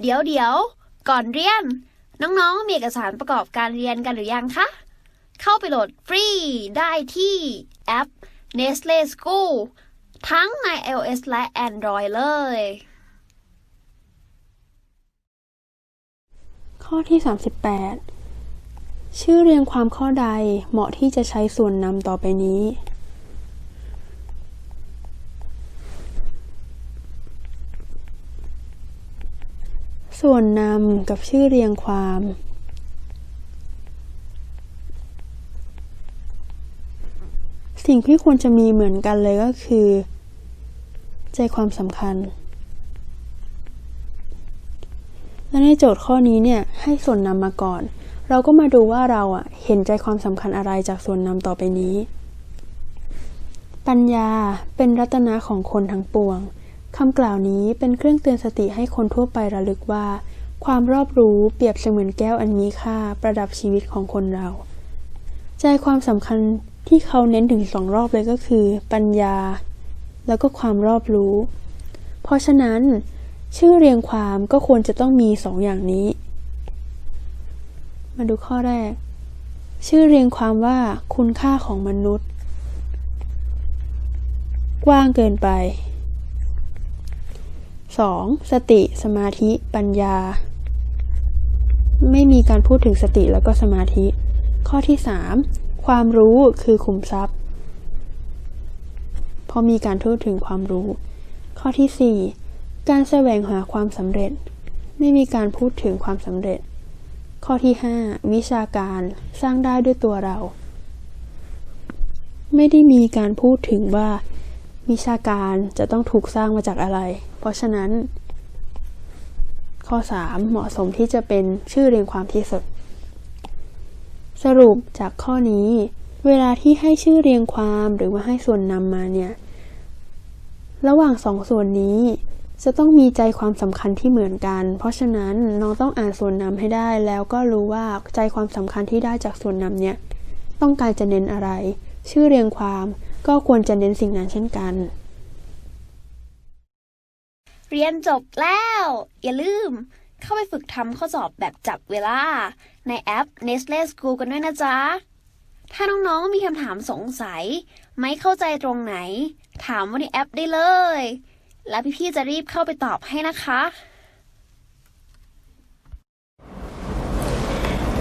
เดี๋ยวเดี๋ยวก่อนเรียน น้องๆ มีเอกสารประกอบการเรียนกันหรือยังคะ เข้าไปโหลดฟรีได้ที่แอป Nestle School ทั้งใน iOS และ Android เลย ข้อที่ 38 ชื่อเรียงความข้อใดเหมาะที่จะใช้ส่วนนำต่อไปนี้ ส่วนนำกับชื่อเรียงความ สิ่งที่ควรจะมีเหมือนกันเลยก็คือ ใจความสำคัญ และในโจทย์ข้อนี้เนี่ยให้ส่วนนำมาก่อน เราก็มาดูว่าเราอะเห็นใจความสำคัญอะไรจากส่วนนำต่อไปนี้ ปัญญาเป็นรัตนะของคนทั้งปวง คำกล่าวนี้เป็นเครื่องเตือนสติให้คนทั่วไประลึกว่า ความรอบรู้เปรียบเสมือนแก้วอันมีค่าประดับชีวิตของคนเรา ใจความสำคัญที่เขาเน้นถึงสองรอบเลยก็คือ ปัญญา แล้วก็ความรอบรู้ เพราะฉะนั้น ชื่อเรียงความก็ควรจะต้องมีสองอย่างนี้ มาดูข้อแรก ชื่อเรียงความว่าคุณค่าของมนุษย์ กว้างเกินไป 2. สติสมาธิ ปัญญา ไม่มีการพูดถึงสติแล้วก็สมาธิ ข้อที่ 3. ความรู้คือขุมทรัพย์พราะมีการพูดถึงความรู้ ข้อที่ 4 การแสวงหาความสำเร็จ ไม่มีการพูดถึงความสำเร็จ ข้อที่ 5 วิชาการสร้างได้ด้วยตัวเรา ไม่ได้มีการพูดถึงว่า วิชาการจะต้องถูกสร้างมาจากอะไร เพราะฉะนั้น ข้อ 3 เหมาะสมที่จะเป็นชื่อเรียงความที่สุด สรุปจากข้อนี้ เวลาที่ให้ชื่อเรียงความหรือว่าให้ส่วนนำมาเนี่ย ระหว่างสองส่วนนี้จะต้องมีใจความสำคัญที่เหมือนกัน เพราะฉะนั้นน้องต้องอ่านส่วนนำให้ได้ แล้วก็รู้ว่าใจความสำคัญที่ได้จากส่วนนำเนี่ย ต้องการจะเน้นอะไร ชื่อเรียงความ ก็ควรจะเน้นสิ่งนั้นเช่นกัน เรียนจบแล้ว อย่าลืม เข้าไปฝึกทำข้อสอบแบบจับเวลา ในแอป Nestle School กันด้วยนะจ๊ะ ถ้าน้องๆมีคำถามสงสัย ไม่เข้าใจตรงไหน ถามว่าในแอปได้เลย แล้วพี่ๆจะรีบเข้าไปตอบให้นะคะ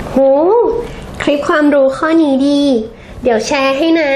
โหคลิปความรู้ข้อนี้ดี เดี๋ยวแชร์ให้นะ